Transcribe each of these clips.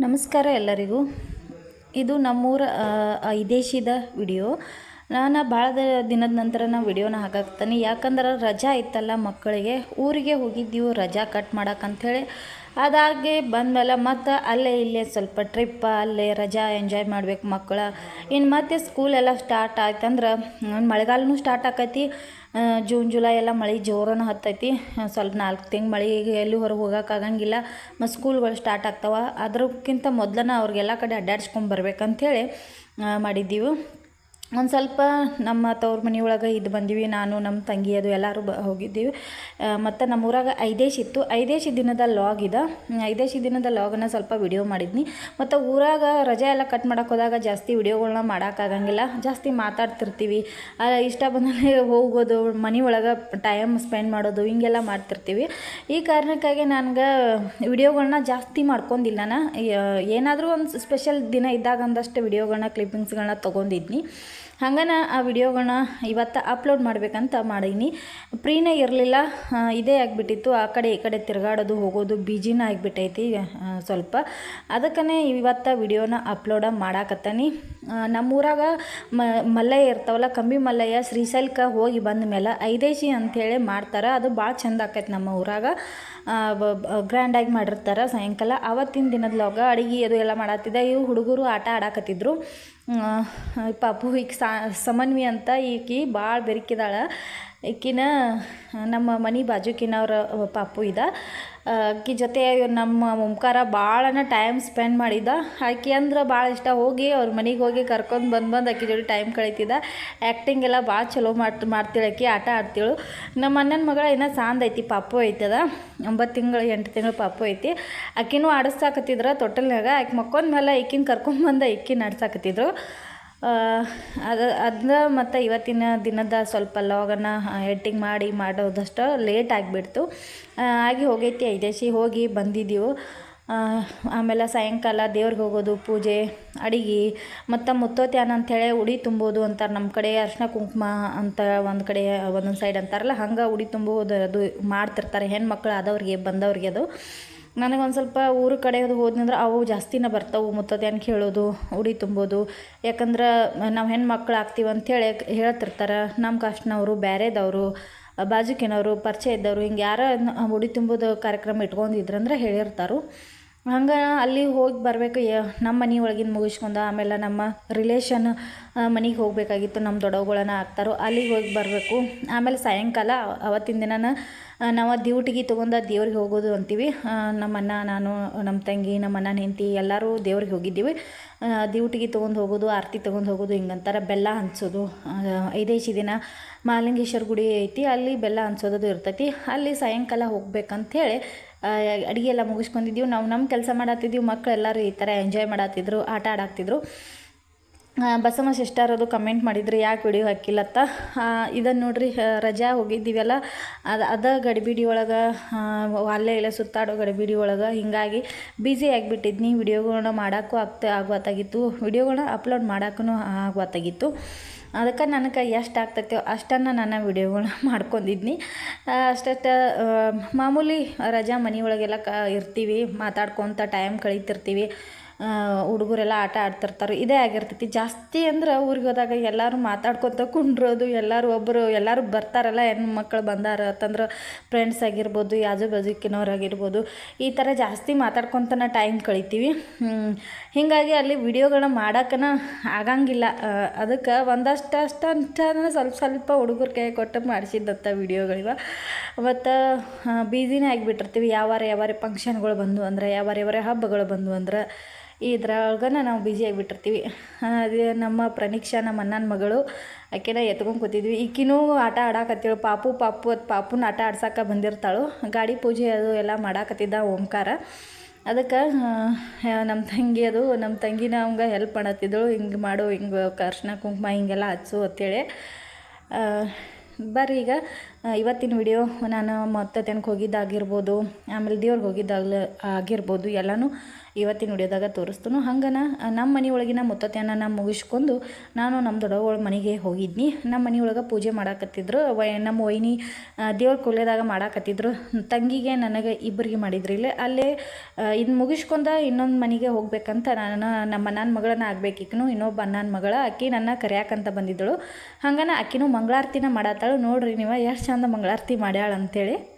ನಮಸ್ಕಾರ ಎಲ್ಲರಿಗೂ. ಇದು ನಮ್ಮೂರ ಐದೇಶಿದ ವಿಡಿಯೋ. ನಾನು ಭಾಳ ದಿನದ ನಂತರ ನಾನು ವಿಡಿಯೋನ ಹಾಕಾಕ್ತಾನೆ. ಯಾಕಂದ್ರೆ ರಜಾ ಇತ್ತಲ್ಲ ಮಕ್ಕಳಿಗೆ, ಊರಿಗೆ ಹೋಗಿದ್ದೀವಿ, ರಜಾ ಕಟ್ ಮಾಡಕ್ಕಂಥೇಳಿ ಅದಾಗೆ ಬಂದಮೇಲೆ ಮತ್ತು ಅಲ್ಲೇ ಇಲ್ಲೇ ಸ್ವಲ್ಪ ಟ್ರಿಪ್ಪ ಅಲ್ಲೇ ರಜಾ ಎಂಜಾಯ್ ಮಾಡ್ಬೇಕು ಮಕ್ಕಳ. ಇನ್ನು ಮತ್ತೆ ಸ್ಕೂಲ್ ಎಲ್ಲ ಸ್ಟಾರ್ಟ್ ಆಯ್ತಂದ್ರೆ ಮಳೆಗಾಲನೂ ಸ್ಟಾರ್ಟ್ ಆಕೈತಿ. ಜೂನ್ ಜುಲೈ ಎಲ್ಲ ಮಳೆ ಜೋರನ ಹತ್ತೈತಿ. ಸ್ವಲ್ಪ ನಾಲ್ಕು ತಿಂಗ್ ಮಳೆಗೆ ಎಲ್ಲೂ ಹೊರಗೆ ಹೋಗೋಕ್ಕಾಗಂಗಿಲ್ಲ ಮತ್ತು ಸ್ಕೂಲ್ಗಳು ಸ್ಟಾರ್ಟ್ ಆಗ್ತಾವೆ. ಅದಕ್ಕಿಂತ ಮೊದಲನ ಅವ್ರಿಗೆಲ್ಲ ಕಡೆ ಅಡ್ಡಾಡ್ಸ್ಕೊಂಡು ಬರ್ಬೇಕಂಥೇಳಿ ಮಾಡಿದ್ದೀವಿ. ಒಂದು ಸ್ವಲ್ಪ ನಮ್ಮ ತವ್ರ ಮನೆಯೊಳಗೆ ಇದು ಬಂದೀವಿ, ನಾನು ನಮ್ಮ ತಂಗಿ, ಅದು ಎಲ್ಲರೂ ಬ ಹೋಗಿದ್ದೀವಿ. ಮತ್ತು ನಮ್ಮ ಊರಾಗ ಐದೇಶ್ ಇತ್ತು. ಐದೇಶಿ ದಿನದ ಲಾಗ್ ಇದೆ. ಐದೇಶಿ ದಿನದ ಲಾಗನ್ನು ಸ್ವಲ್ಪ ವಿಡಿಯೋ ಮಾಡಿದ್ನಿ. ಮತ್ತು ಊರಾಗ ರಜೆ ಎಲ್ಲ ಕಟ್ ಮಾಡಕ್ಕೆ ಹೋದಾಗ ಜಾಸ್ತಿ ವಿಡಿಯೋಗಳ್ನ ಮಾಡೋಕ್ಕಾಗಂಗಿಲ್ಲ ಜಾಸ್ತಿ ಮಾತಾಡ್ತಿರ್ತೀವಿ. ಇಷ್ಟ ಬಂದಲ್ಲಿ ಹೋಗೋದು ಮನೆ ಒಳಗೆ ಟೈಮ್ ಸ್ಪೆಂಡ್ ಮಾಡೋದು, ಹಿಂಗೆಲ್ಲ ಮಾಡ್ತಿರ್ತೀವಿ. ಈ ಕಾರಣಕ್ಕಾಗಿ ನನಗೆ ವಿಡಿಯೋಗಳನ್ನ ಜಾಸ್ತಿ ಮಾಡ್ಕೊಂಡಿಲ್ಲ ನಾನು. ಏನಾದರೂ ಒಂದು ಸ್ಪೆಷಲ್ ದಿನ ಇದ್ದಾಗ ಒಂದಷ್ಟು ವಿಡಿಯೋಗಳನ್ನ ಕ್ಲಿಪ್ಪಿಂಗ್ಸ್ಗಳನ್ನ ತೊಗೊಂಡಿದ್ನಿ. ಹಂಗನ ಆ ವಿಡಿಯೋಗಳನ್ನ ಇವತ್ತು ಅಪ್ಲೋಡ್ ಮಾಡಬೇಕಂತ ಮಾಡೀನಿ. ಪ್ರೀನೇ ಇರಲಿಲ್ಲ ಇದೇ ಆಗಿಬಿಟ್ಟಿತ್ತು. ಆ ಕಡೆ ಈ ಕಡೆ ತಿರುಗಾಡೋದು, ಹೋಗೋದು ಬಿಜಿನ ಆಗಿಬಿಟ್ಟೈತಿ ಸ್ವಲ್ಪ. ಅದಕ್ಕೇ ಇವತ್ತು ವಿಡಿಯೋನ ಅಪ್ಲೋಡ ಮಾಡಾಕತ್ತಾನೆ. ನಮ್ಮೂರಾಗ ಮಲ್ಲಯ್ಯ ಇರ್ತಾವಲ್ಲ, ಕಂಬಿ ಮಲ್ಲಯ್ಯ ಶ್ರೀಶೈಲಕ್ಕೆ ಹೋಗಿ ಬಂದ ಮೇಲೆ ಐದೇಶಿ ಅಂಥೇಳಿ ಮಾಡ್ತಾರೆ. ಅದು ಭಾಳ ಚಂದ ಆಕೈತೆ ನಮ್ಮ ಊರಾಗ. ಗ್ರ್ಯಾಂಡಾಗಿ ಮಾಡಿರ್ತಾರೆ ಸಾಯಂಕಾಲ. ಆವತ್ತಿನ ಲಾಗ ಅಡುಗೆ ಅದು ಎಲ್ಲ ಮಾಡತ್ತಿದ್ದೆ ಇವು ಹುಡುಗರು ಆಟ ಆಡಾಕತ್ತಿದ್ರು. ಪಾಪು ಈಕೆ ಸಮನ್ವಿ ಅಂತ ಈಕಿ ಭಾಳ ಬೆರಕಿದಾಳ. ಈಕಿನ ನಮ್ಮ ಮನೆ ಬಾಜುಕಿನವ್ರ ಪಾಪು ಇದ. ಆಕಿ ಜೊತೆ ನಮ್ಮ ಓಂಕಾರ ಭಾಳನ ಟೈಮ್ ಸ್ಪೆಂಡ್ ಮಾಡಿದ್ದ ಆಕೆ ಅಂದ್ರೆ ಭಾಳ ಇಷ್ಟ. ಹೋಗಿ ಅವ್ರ ಮನೆಗೆ ಹೋಗಿ ಕರ್ಕೊಂಡು ಬಂದು ಬಂದು ಆಕಿ ಜೋಡಿ ಟೈಮ್ ಕಳೀತಿದ್ದ ಆ್ಯಕ್ಟಿಂಗ್ ಎಲ್ಲ ಭಾಳ ಚಲೋ ಮಾಡ್, ಮಾಡ್ತಿಳು ಆಕಿ, ಆಟ ಆಡ್ತಿಳು. ನಮ್ಮ ಅಣ್ಣನ ಮಗಳ ಇನ್ನೂ ಸಾಂದ್ ಐತಿ ಪಾಪು ಐತದ. ಒಂಬತ್ತು ತಿಂಗಳು, ಎಂಟು ತಿಂಗಳು ಪಾಪು ಐತಿ. ಆಕಿನೂ ಆಡಿಸ್ತಾಕತ್ತಿದ್ರ ತೊಟ್ಟಲ್ನಾಗ ಆಕೆ ಮಕ್ಕೊಂದ ಮೇಲೆ ಈಕಿನ ಕರ್ಕೊಂಬಂದು ಈಕಿನ ಆಡ್ಸಾಕತ್ತಿದ್ರು ಅದು ಅದನ್ನ ಮತ್ತು ಇವತ್ತಿನ ದಿನದ ಸ್ವಲ್ಪ ಲಾಗನ್ನು ಎಡಿಟಿಂಗ್ ಮಾಡಿ ಮಾಡೋದಷ್ಟು ಲೇಟ್ ಆಗಿಬಿಡ್ತು. ಆಗಿ ಹೋಗೈತಿ ಐದೇಶಿ, ಹೋಗಿ ಬಂದಿದ್ದೀವಿ ಆಮೇಲೆ ಸಾಯಂಕಾಲ ದೇವ್ರಿಗೆ ಹೋಗೋದು, ಪೂಜೆ, ಅಡಿಗೆ, ಮತ್ತು ಮುತ್ತೋತ್ಯಾನ ಅಂಥೇಳಿ ಉಡಿ ತುಂಬೋದು ಅಂತಾರೆ ನಮ್ಮ ಕಡೆ, ಅರ್ಶಿನ ಕುಂಕುಮ ಅಂತ ಒಂದು ಕಡೆ, ಒಂದೊಂದು ಸೈಡ್ ಅಂತಾರಲ್ಲ, ಹಂಗೆ ಉಡಿ ತುಂಬೋದು ಅದು ಮಾಡ್ತಿರ್ತಾರೆ ಹೆಣ್ಮಕ್ಳು ಆದವ್ರಿಗೆ, ಬಂದವ್ರಿಗೆ ಅದು. ನನಗೊಂದು ಸ್ವಲ್ಪ ಊರ ಕಡೆ ಅದು ಹೋದ್ನಂದ್ರೆ ಅವು ಜಾಸ್ತಿನ ಬರ್ತಾವೆ ಅಂತ ಹೇಳೋದು ಉಡಿ ತುಂಬೋದು. ಯಾಕಂದ್ರೆ ನಾವು ಹೆಣ್ಮಕ್ಳು ಆಗ್ತೀವಿ ಅಂಥೇಳಿ ಹೇಳ್ತಿರ್ತಾರೆ. ನಮ್ಮ ಕಾಸ್ಟ್ನವರು ಬೇರೆದವರು ಬಾಜುಕಿನವರು ಪರಿಚಯ ಇದ್ದವರು ಹಿಂಗೆ ಯಾರ ಉಡಿ ತುಂಬೋದು ಕಾರ್ಯಕ್ರಮ ಇಟ್ಕೊಂಡಿದ್ರಂದ್ರೆ ಹೇಳಿರ್ತಾರೆ. ಹಂಗೆ ಅಲ್ಲಿ ಹೋಗಿ ಬರಬೇಕು ನಮ್ಮ ಮನೆ ಒಳಗಿಂದ ಮುಗಿಸ್ಕೊಂಡು ಆಮೇಲೆ ನಮ್ಮ ರಿಲೇಷನ್ ಮನೆಗೆ ಹೋಗಬೇಕಾಗಿತ್ತು ನಮ್ಮ ದೊಡ್ಡವುಗಳನ್ನ ಆಗ್ತಾರೋ. ಅಲ್ಲಿಗೆ ಹೋಗಿ ಬರಬೇಕು. ಆಮೇಲೆ ಸಾಯಂಕಾಲ ಅವತ್ತಿನ ದಿನನ ಆ, ನಾವು ದೇವ್ಟಿಗೆ ತೊಗೊಂಡು ದೇವ್ರಿಗೆ ಹೋಗೋದು ಅಂತೀವಿ. ನಮ್ಮ ಅಣ್ಣ ನಾನು ನಮ್ಮ ತಂಗಿ ನಮ್ಮ ಅಣ್ಣನ ಹೆಂಡತಿ ಎಲ್ಲರೂ ದೇವ್ರಿಗೆ ಹೋಗಿದ್ದೀವಿ. ದೇವ್ಟಿಗೆ ತೊಗೊಂಡು ಹೋಗೋದು, ಆರತಿ ತೊಗೊಂಡು ಹೋಗೋದು ಹಿಂಗಂತಾರೆ, ಬೆಲ್ಲ ಹಂಚೋದು. ಐದೈದು ದಿನ ಮಾಲಿಂಗೇಶ್ವರ ಗುಡಿ ಐತಿ, ಅಲ್ಲಿ ಬೆಲ್ಲ ಹಂಚೋದು ಇರ್ತೈತಿ. ಅಲ್ಲಿ ಸಾಯಂಕಾಲ ಹೋಗ್ಬೇಕಂಥೇಳಿ ಅಡುಗೆ ಎಲ್ಲ ಮುಗಿಸ್ಕೊಂಡಿದ್ದೀವಿ. ನಾವು ನಮ್ಮ ಕೆಲಸ ಮಾಡತ್ತಿದ್ದೀವಿ ಮಕ್ಕಳೆಲ್ಲರೂ ಈ ಥರ ಎಂಜಾಯ್ ಮಾಡತ್ತಿದ್ರು ಆಟ ಆಡಾಕ್ತಿದ್ರು ಬಸಮ್ಮ ಅದು ಕಮೆಂಟ್ ಮಾಡಿದ್ರು ಯಾಕೆ ವಿಡಿಯೋ ಹಾಕಿಲ್ಲತ್ತ? ಇದನ್ನು ನೋಡ್ರಿ ರಜಾ ಹೋಗಿದ್ದೀವಲ್ಲ, ಅದು, ಅದ ಗಡಿಬಿಡಿ ಒಳಗೆ ಅಲ್ಲೇ ಇಲ್ಲ ಸುತ್ತಾಡೋ ಗಡಿಬಿಡಿ ಒಳಗೆ, ಹಿಂಗಾಗಿ ಬ್ಯುಸಿ ಆಗಿಬಿಟ್ಟಿದ್ನಿ ವಿಡಿಯೋಗಳನ್ನ ಮಾಡೋಕ್ಕೂ ಆಗ್ತಾ, ಆಗುವತ್ತಾಗಿತ್ತು. ವಿಡಿಯೋಗಳನ್ನ ಅಪ್ಲೋಡ್ ಮಾಡೋಕ್ಕೂ ಆಗುವತ್ತಾಗಿತ್ತು. ಅದಕ್ಕೆ ನನಗೆ ಎಷ್ಟು ಆಗ್ತೈತೋ ಅಷ್ಟನ್ನು ನಾನು ವಿಡಿಯೋಗಳನ್ನ ಮಾಡ್ಕೊಂಡಿದ್ನಿ. ಅಷ್ಟಷ್ಟು ಮಾಮೂಲಿ ರಜಾ ಮನೆಯೊಳಗೆಲ್ಲ ಕ, ಇರ್ತೀವಿ, ಮಾತಾಡ್ಕೊತ ಟೈಮ್ ಕಳೀತಿರ್ತೀವಿ. ಹುಡುಗರೆಲ್ಲ ಆಟ ಆಡ್ತಿರ್ತಾರೆ. ಇದೇ ಆಗಿರ್ತೈತಿ. ಜಾಸ್ತಿ ಅಂದ್ರೆ ಊರಿಗೆ ಹೋದಾಗ ಎಲ್ಲರೂ ಮಾತಾಡ್ಕೊತ ಕುಂಡ್ರೋದು, ಎಲ್ಲರೂ ಒಬ್ಬರು ಎಲ್ಲರೂ ಬರ್ತಾರಲ್ಲ ಹೆಣ್ಮಕ್ಳು ಬಂದಾರ ಅಂತಂದ್ರೆ ಫ್ರೆಂಡ್ಸ್ ಆಗಿರ್ಬೋದು ಆಜು ಬಾಜುಕಿನವ್ರು ಆಗಿರ್ಬೋದು ಈ ಥರ ಜಾಸ್ತಿ ಮಾತಾಡ್ಕೊತನ ಟೈಮ್ ಕಳಿತೀವಿ. ಹೀಗಾಗಿ ಅಲ್ಲಿ ವಿಡಿಯೋಗಳನ್ನ ಮಾಡೋಕ್ಕನ ಆಗಂಗಿಲ್ಲ. ಅದಕ್ಕೆ ಒಂದಷ್ಟು ಅಷ್ಟು ಅಂತ ಸ್ವಲ್ಪ ಸ್ವಲ್ಪ ಹುಡುಗರ ಕೈ ಕೊಟ್ಟು ಮಾಡಿಸಿದ್ದಂಥ ವಿಡಿಯೋಗಳಿವ. ಮತ್ತು ಬೀಸಿನೇ ಆಗಿಬಿಟ್ಟಿರ್ತೀವಿ. ಯಾವಾರ ಯಾವಾರ ಫಂಕ್ಷನ್ಗಳು ಬಂದು ಅಂದ್ರೆ, ಯಾವಾರ ಯಾವಾರ ಹಬ್ಬಗಳು ಬಂದು ಅಂದ್ರೆ ಇದ್ರೊಳಗನ ನಾವು ಬ್ಯುಸಿ ಆಗಿಬಿಟ್ಟಿರ್ತೀವಿ. ಅದೇ ನಮ್ಮ ಪ್ರಣೀಕ್ಷಾ ನಮ್ಮ ಅಣ್ಣನ ಮಗಳು ಆಕೆನ ಎತ್ಕೊಂಡು ಕೂತಿದ್ವಿ. ಈಕಿನೂ ಆಟ ಆಡಾಕತ್ತಿಳು. ಪಾಪು ಪಾಪು, ಅದು ಪಾಪುನ ಆಟ ಆಡ್ಸಕ್ಕೆ ಬಂದಿರ್ತಾಳು. ಗಾಡಿ ಪೂಜೆ ಅದು ಎಲ್ಲ ಮಾಡಾಕತ್ತಿದ್ದ ಓಂಕಾರ. ಅದಕ್ಕೆ ನಮ್ಮ ತಂಗಿ ಅದು ನಮ್ಮ ತಂಗಿನ ಅವಂಗೆ ಹೆಲ್ಪ್ ಮಾಡತ್ತಿದ್ದಳು ಹಿಂಗೆ ಮಾಡು, ಹಿಂಗೆ ಅರ್ಶಿನ ಕುಂಕುಮ ಹಿಂಗೆಲ್ಲ ಹಚ್ಚು ಅಂತೇಳಿ. ಬರ್ರಿ ಈಗ. ಇವತ್ತಿನ ವಿಡಿಯೋ ನಾನು ಮತ್ತೆ ತನಕ ಹೋಗಿದ್ದಾಗಿರ್ಬೋದು. ಆಮೇಲೆ ದೇವ್ರಿಗೆ ಹೋಗಿದ್ದಾಗ ಆಗಿರ್ಬೋದು ಎಲ್ಲನೂ. ಇವತ್ತಿನ ವಿಡಿಯೋದಾಗ ತೋರಿಸ್ತನು. ಹಂಗನ ನಮ್ಮ ಮನೆ ಒಳಗಿನ ಮುತ್ತತೆಯನ್ನ ನಾ ಮುಗಿಸ್ಕೊಂಡು ನಾನು ನಮ್ಮ ದೊಡ್ಡವಳ ಮನೆಗೆ ಹೋಗಿದ್ನಿ. ನಮ್ಮ ಮನೆಯೊಳಗೆ ಪೂಜೆ ಮಾಡಾಕತ್ತಿದ್ರು. ವೈ, ನಮ್ಮ ವೈನಿ ದೇವ್ರ ಕೊಲೆದಾಗ ಮಾಡಾಕತ್ತಿದ್ರು. ತಂಗಿಗೆ ನನಗೆ ಇಬ್ಬರಿಗೆ ಮಾಡಿದ್ರಿ ಇಲ್ಲೇ. ಅಲ್ಲೇ ಇದು ಮುಗಿಸ್ಕೊಂಡ ಇನ್ನೊಂದು ಮನೆಗೆ ಹೋಗ್ಬೇಕಂತ ನಾನು ನಮ್ಮ ನನ್ನ ಮಗಳನ್ನ ಆಗ್ಬೇಕಿಕ್ನು ಇನ್ನೊಬ್ಬ ನನ್ನ ಮಗಳ. ಅಕ್ಕಿ ನನ್ನ ಕರೆಯಾಕಂತ ಬಂದಿದ್ದಳು. ಹಂಗನ ಅಕ್ಕಿನೂ ಮಂಗಳಾರತಿನ ಮಾಡತ್ತಾಳು ನೋಡ್ರಿ ನೀವು, ಎಷ್ಟು ಚಂದ ಮಂಗಳಾರತಿ ಮಾಡ್ಯಾಳ ಅಂತೇಳಿ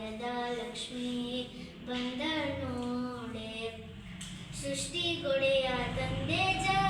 ಸೌಭಾಗ್ಯದ ಲಕ್ಷ್ಮೀ ಬಂದ ನೋಡೆ ಸೃಷ್ಟಿಗೊಡೆಯ ತಂದೆ ಜಗನ್ನಾಥ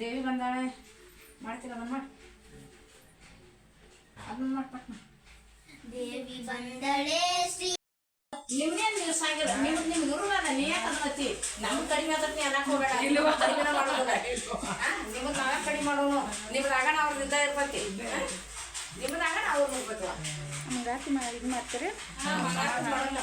ದೇವಿ ಬಂದಾಳೆ. ಮಾಡ್ತೀರ ಅದನ್ನ ಮಾಡಿ. ಅದನ್ನ ಮಾಡಿ ಪಟ್ನ. ದೇವಿ ಬಂದಳೆ ಶ್ರೀ ನಿಮ್ದೇನ್ ನೀವು ಸಾಗಿರ ನಿಮ್ ನಿಮ್ ಗುರುವಾದ ನೀ ಯಾಕೆ ಅದನ್ನತಿ ನಮ್ಗೆ ಕಡಿಮೆ ಅದಕ್ಕೆ ನೀ ಅನ್ನಕ್ ಹೋಗಬೇಡ. ನಿಮ್ಗೆ ಕಡಿಮೆ ಮಾಡೋದ ನಿಮ್ಗೆ ನಾವೇ ಕಡಿಮೆ ಮಾಡೋನು. ನಿಮ್ದಾಗ ಅವ್ರದ್ದು ಇದ್ದ ಇರ್ಬತ್ತಿ. ನಿಮ್ದಾಗ ನಾವು ಹೋಗ್ಬೇಕು ಮಂಗಳಾರತಿ ಮಾಡಿ ಇದು ಮಾಡ್ತಾರೆ? ಮಾಡಲ್ಲ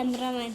cameraman.